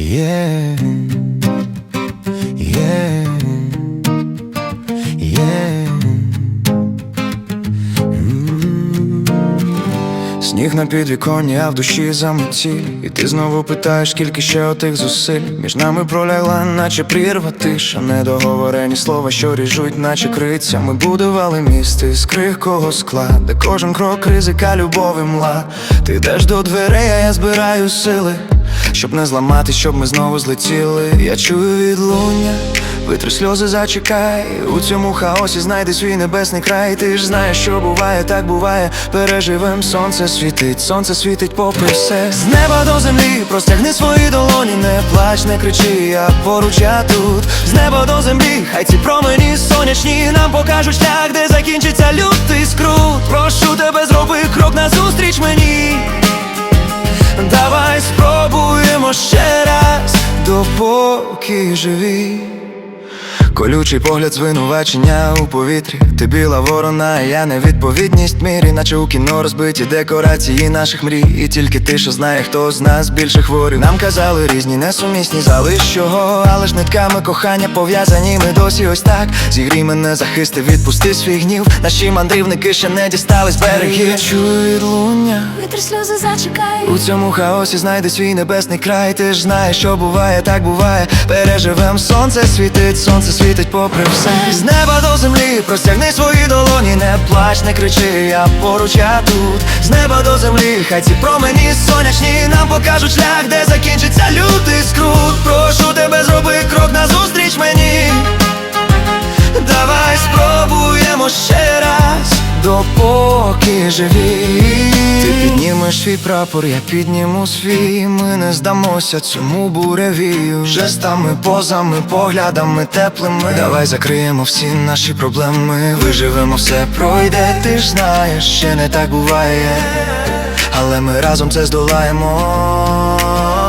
Yeah. Yeah. М. Сніг на підвіконні, а в душі заметіль І ти знову питаєш, скільки ще отих зусиль Між нами пролягла, наче прірва тиша Недоговорені слова, що ріжуть, наче криця Ми будували місти з крихкого скла Де кожен крок ризика, любові мла Ти йдеш до дверей, а я збираю сили Щоб не зламати, щоб ми знову злетіли. Я чую відлуння, витри сльози, зачекай. У цьому хаосі знайди свій небесний край. Ти ж знаєш, що буває, так буває. Переживем, сонце світить, сонце світить попри все. З неба до землі, простягни свої долоні, не плач, не кричи, я поруч, я тут. З неба до землі, хай ці промені сонячні Нам покажуть шлях, де закінчиться лютий скрут. Прошу тебе, зроби крок назустріч мені допоки живі. Колючий погляд звинувачення у повітрі. Ти біла ворона, а я невідповідність мірі, наче у кіно розбиті декорації наших мрій. І тільки ти, що знає, хто з нас більше хворі. Нам казали різні несумісні зали чого, але ж нитками кохання пов'язані. Ми досі ось так. Зігрій мене захисти, відпусти свій гнів. Наші мандрівники ще не дістались берегів. Чую відлуння. Витри сльози, зачекай. У цьому хаосі знайди свій небесний край. Ти ж знаєш, що буває, так буває. Переживем, сонце світить, сонце світить попри все. З неба до землі, простягни свої долоні, не плач, не кричи, я поруч, я тут. З неба до землі, хай ці промені сонячні нам покажуть шлях, де закінчиться лютий скрут. Прошу тебе, зроби крок назустріч мені. Давай спробуємо ще раз, допоки живі. Піднімеш свій прапор, я підніму свій. Ми не здамося цьому буревію. Жестами, позами, поглядами теплими. Давай закриємо всі наші проблеми. Виживемо, все пройде. Ти ж знаєш, ще не так буває. Але ми разом це здолаємо.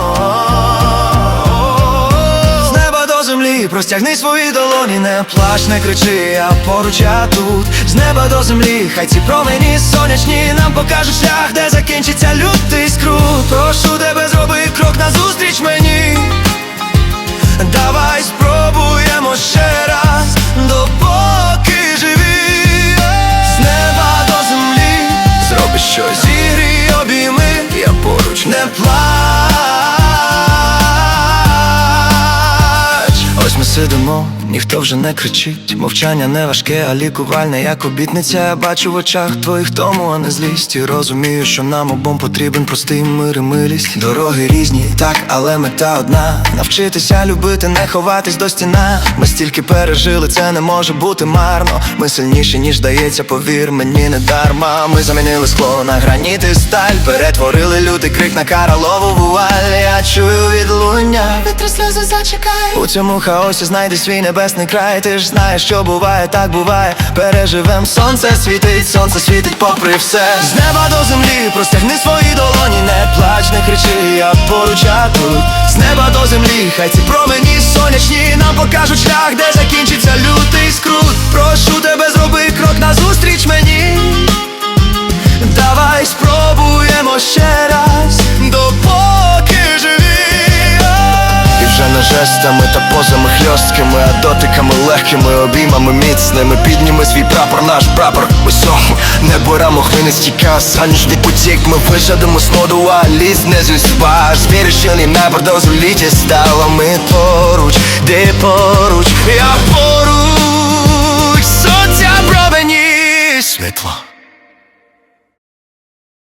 Простягни свої долоні, не плач, не кричи, а поруч, я тут. З неба до землі, хай ці промені сонячні нам покажуть шлях, де закінчиться лютий скрут. Прошу тебе, зроби сидимо, ніхто вже не кричить. Мовчання не важке, а лікувальне, як обітниця. Я бачу в очах твоїх тому, а не злість. І розумію, що нам обом потрібен простий мир і милість. Дороги різні, так, але мета одна. Навчитися любити, не ховатись до стіна. Ми стільки пережили, це не може бути марно. Ми сильніші, ніж здається, повір мені не дарма. Ми замінили скло на граніт і сталь. Перетворили лютий крик на каралову вуаль. Я чую відлуння. Витри сльози, зачекай. У цьому хаосі знайди свій небесний край. Ти ж знаєш, що буває, так буває. Переживем, сонце світить, сонце світить попри все. З неба до землі, простягни свої долоні, не плач, не кричи, я поруч, я тут. З неба до землі, хай ці промені сонячні нам покажуть шлях, де закінчиться лютий скрут. Прошу тебе, зроби крок назустріч мені. Жестами та позами хльосткими, а дотиками легкими, обіймами міцними. Підніми свій прапор, наш прапор. Усьому не рамо хвилин стіка, сонячний потік. Ми вижадемо сноду, а ліс не. Звіриш, що не небо дозволіті стало. Ми поруч, де поруч,